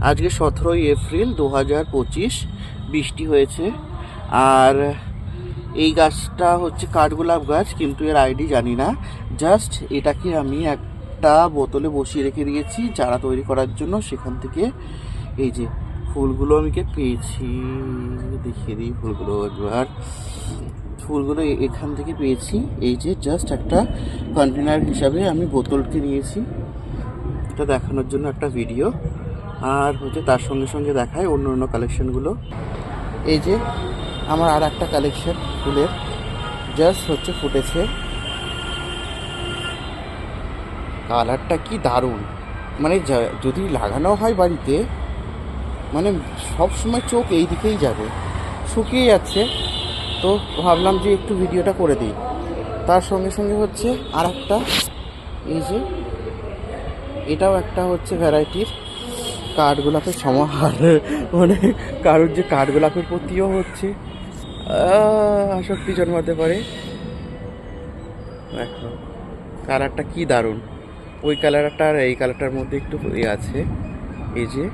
আজকে সতেরোই এপ্রিল দু হাজার পঁচিশ, বৃষ্টি হয়েছে। আর এই গাছটা হচ্ছে কাঠগোলাপ গাছ, কিন্তু এর আইডি জানি না। জাস্ট এটাকে আমি একটা বোতলে বসিয়ে রেখে দিয়েছি, চারা তৈরি করার জন্য। সেখান থেকে এই যে ফুলগুলো আমি কে পেয়েছি, দেখিয়ে দিই ফুলগুলো একবার। ফুলগুলো এখান থেকে পেয়েছি। এই যে জাস্ট একটা কন্টেনার হিসাবে আমি বোতলকে নিয়েছি। এটা দেখানোর জন্য একটা ভিডিও। আর হচ্ছে তার সঙ্গে সঙ্গে দেখায় অন্য অন্য কালেকশনগুলো এই যে আমার আর একটা কালেকশন ফুলের জাস্ট হচ্ছে ফুটেছে। কালারটা কি দারুণ। মানে যদি লাগানো হয় বাড়িতে মানে সব সময় চোখ এই দিকেই যাবে। শুকিয়ে যাচ্ছে। তো ভাবলাম যে একটু ভিডিওটা করে দিই। তার সঙ্গে সঙ্গে হচ্ছে আর একটা এই যে এটাও একটা হচ্ছে ভ্যারাইটির কাঠগোলাপের সমাহার মানে কারোর যে কাঠগোলাপের প্রতিও হচ্ছে। আসক্তি জন্মাতে পারে। দেখো, কালারটা কি দারুণ। ওই কালারটা আর এই কালারটার মধ্যে একটু ইয়ে আছে। এই যে,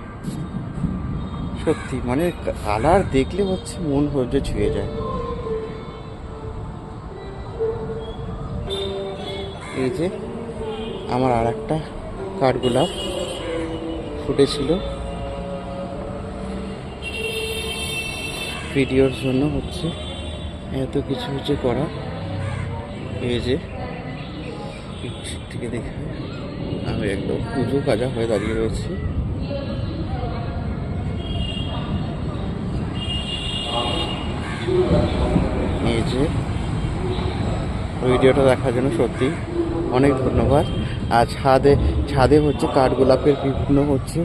সত্যি মানে কালার দেখলে হচ্ছে মন হচ্ছে ছুঁয়ে যায়। এই যে, আমার আর একটা কাঠগোলাপ ফুটেছিল ভিডিওর জন্য হচ্ছে এত কিছু হচ্ছে করা। এই যে থেকে দেখে আমি একদম পুজো কাজা হয়ে দাঁড়িয়ে রয়েছি। এই যে, ভিডিওটা দেখার জন্য সত্যি অনেক ধন্যবাদ। আর ছাদে ছাদে হচ্ছে কাঠগোলাপের বিভিন্ন হচ্ছে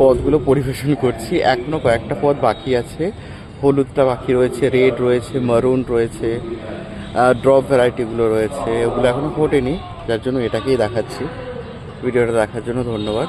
পদগুলো পরিবেশন করছি। এখনও কয়েকটা পদ বাকি আছে। হলুদটা বাকি রয়েছে, রেড রয়েছে মারুন রয়েছে ড্রপ ভ্যারাইটিগুলো রয়েছে। ওগুলো এখনও ফোটেনি, যার জন্য এটাকেই দেখাচ্ছি। ভিডিওটা দেখার জন্য ধন্যবাদ।